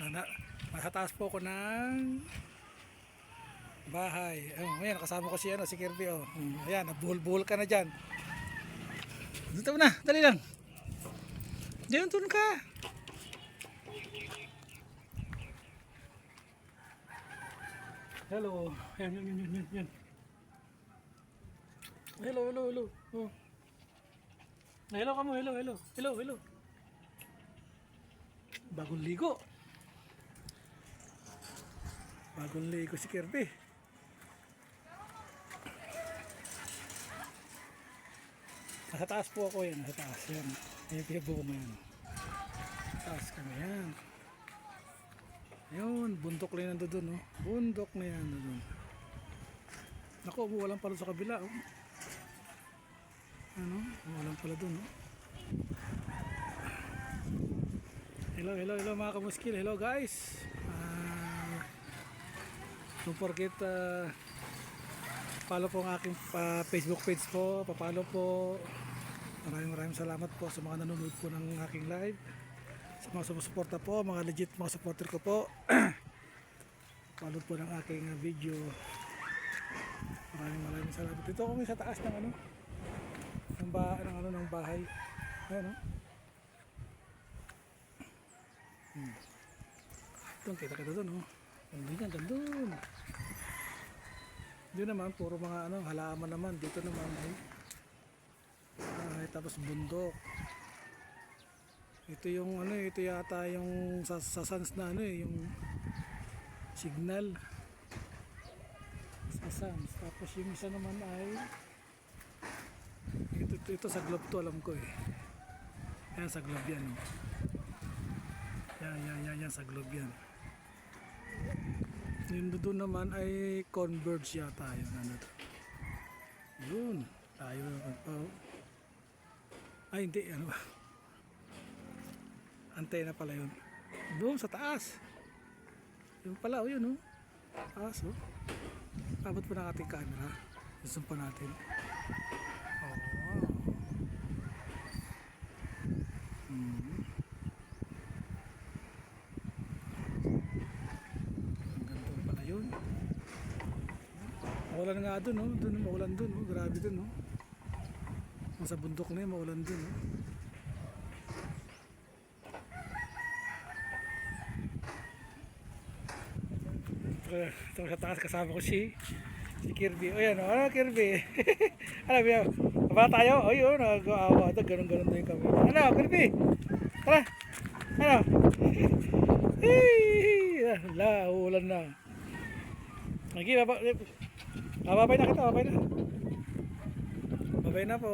ng na, nasa taas po ako ng bahay. Oh, ayan, kasama ko si ano, si Kirby oh. Hmm, Ayan, nabuhol-buhol ka na diyan. Dito na, dali lang. Diyan tun ka. Hello. Ayan, yun, yun, yun, yun. Hello, hello, hello. Oh. Hello ka mo, hello, hello. Hello, hello. Bagong ligo. Bagong ligo si Kirby. Nasa taas po ako yan, nasa taas yan. May pinagbuko mo yan. Taas kami yan. Ayun, bundok lang yan doon, no? Bundok na yan doon. Naku, walang pala sa kabila, oh. Ano? Walang pala doon, oh. Hello, hello, hello mga kamuskil. Hello guys. Ah, don't forget uh, follow po ang aking ah, Facebook page po. Papalo po. Maraming maraming salamat po sa mga nanonood po ng aking live. Sa mga sumusuporta po, mga legit mga supporter ko po. follow po ng aking ah, video. Maraming maraming salamat. Dito kami sa taas ng ano ng, ba ng ano ng bahay. Ayun, oh. Doon, kita kita doon, oh. Hindi yan, doon. Doon naman, puro mga ano, halaman naman. Dito naman, ay, ay tapos bundok. Ito yung ano, ito yata yung sa, sa sans na ano eh, yung signal. Sa sans. Tapos yung isa naman ay ito, ito, ito sa globe to alam ko eh. Yan sa globe yan. Oh. Yan, yan, yan, yan, sa globe yan. Yung doon naman ay converge yata yun. Ano to. Yun. Tayo oh. Ay, hindi. Ano ba? Antena pala yun. Doon sa taas. Yun pala, oh, yun, oh. Taas, oh. Abot pa ng ating camera. Zoom pa natin. Oh. Mm. Hanggang doon pala yun. Maulan nga doon, oh. Doon, maulan doon, oh. Grabe doon, oh. Nasa bundok na yun, maulan doon, oh. Ito, sa taas kasama ko si si Kirby. O yan, ano Kirby? ano ba yan? Baba tayo? O yun, nag-aawa. Ganun-ganun din kami. Ano, Kirby? Tara. Ano? Hey! Ala, uulan na. Sige, baba. Ah, babay na kita, babay na. Babay na po.